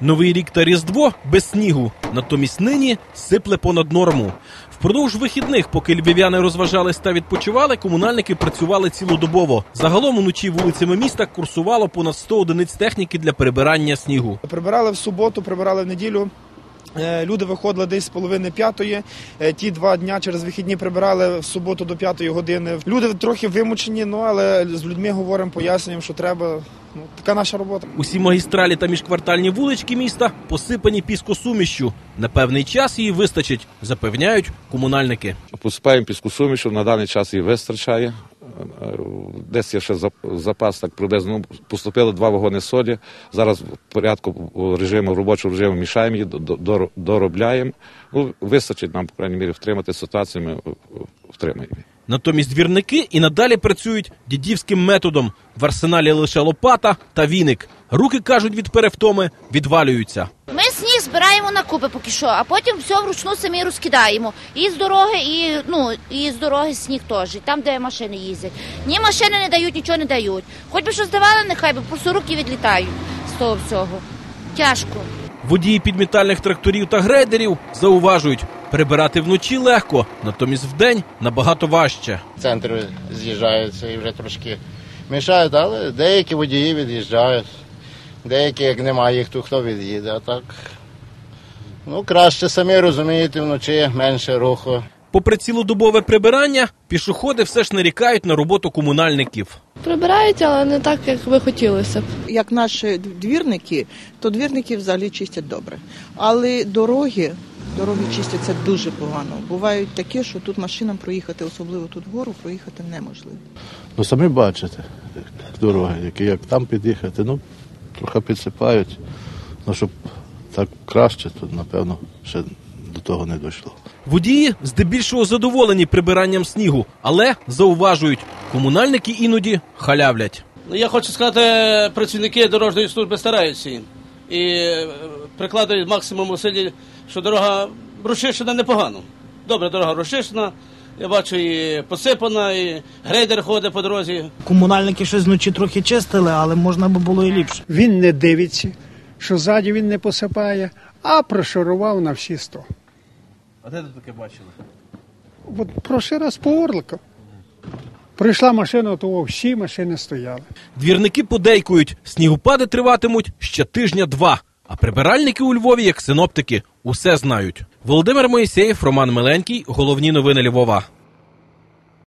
Новий рік та Різдво без снігу. Натомість нині сипле понад норму. Впродовж вихідних, поки львів'яни розважались та відпочивали, комунальники працювали цілодобово. Загалом уночі вулицями міста курсувало понад 100 одиниць техніки для прибирання снігу. Прибирали в суботу, прибирали в неділю. Е, Люди виходили десь з половини п'ятої. Е, Ті два дня через вихідні прибирали в суботу до п'ятої години. Люди трохи вимучені, ну але з людьми говоримо, пояснюємо, що треба. Ну, така наша робота. Усі магістралі та міжквартальні вулички міста посипані піскосумішшю. На певний час її вистачить, запевняють комунальники. Посипаємо піску сумішу, на даний час її вистачає. Десь є ще зап- запас так приблизно. Ну, Поступили два вагони солі. Зараз в порядку режиму робочого режиму мішаємо її, до- до- доробляємо. Ну, вистачить нам, по крайній мірі, втримати ситуацію, ми е, втримаємо. Натомість двірники і надалі працюють дідівським методом. В арсеналі лише лопата та віник. Руки кажуть від перевтоми відвалюються. Ми збираємо на купи поки що, а потім все вручну самі розкидаємо. І з дороги, і ну і з дороги сніг теж, і там, де машини їздять. Ні машини не дають, нічого не дають. Хоч би що здавали, нехай би просто руки відлітають з того всього. Тяжко. Водії підмітальних тракторів та грейдерів зауважують, прибирати вночі легко, натомість вдень набагато важче. центр з'їжджаються і вже трошки мішають, але деякі водії від'їжджають. Деякі, як немає їх, то хто від'їде. А так, ну, краще самі розумієте, вночі менше руху. Попри цілодобове прибирання, пішоходи все ж нарікають на роботу комунальників. Прибирають, але не так, як би хотілося б. як наші двірники, то двірники взагалі чистять добре. Але дороги, дороги чистяться дуже погано. Бувають такі, що тут машинам проїхати, особливо тут вгору, проїхати неможливо. Ну самі бачите, дороги, які як там під'їхати, ну трохи підсипають. Ну щоб так краще, то напевно ще до того не дійшло. Водії здебільшого задоволені прибиранням снігу, але зауважують, комунальники іноді халявлять. Ну, я хочу сказати, працівники дорожньої служби стараються і е, прикладають максимум усиль, що дорога розчищена непогано. Добре, дорога розчищена. Я бачу, і посипана, і грейдер ходить по дорозі. Комунальники щось вночі трохи чистили, але можна би було і ліпше. Він не дивиться, що ззаді він не посипає, а прошарував на всі сто. А де ти таке бачили? От прошлий раз по Орлику. Прийшла машина, то всі машини стояли. Двірники подейкують, снігопади триватимуть ще тижня-два. А прибиральники у Львові, як синоптики, усе знають. Володимир Моїсеєв, Роман Миленький. Головні новини Львова.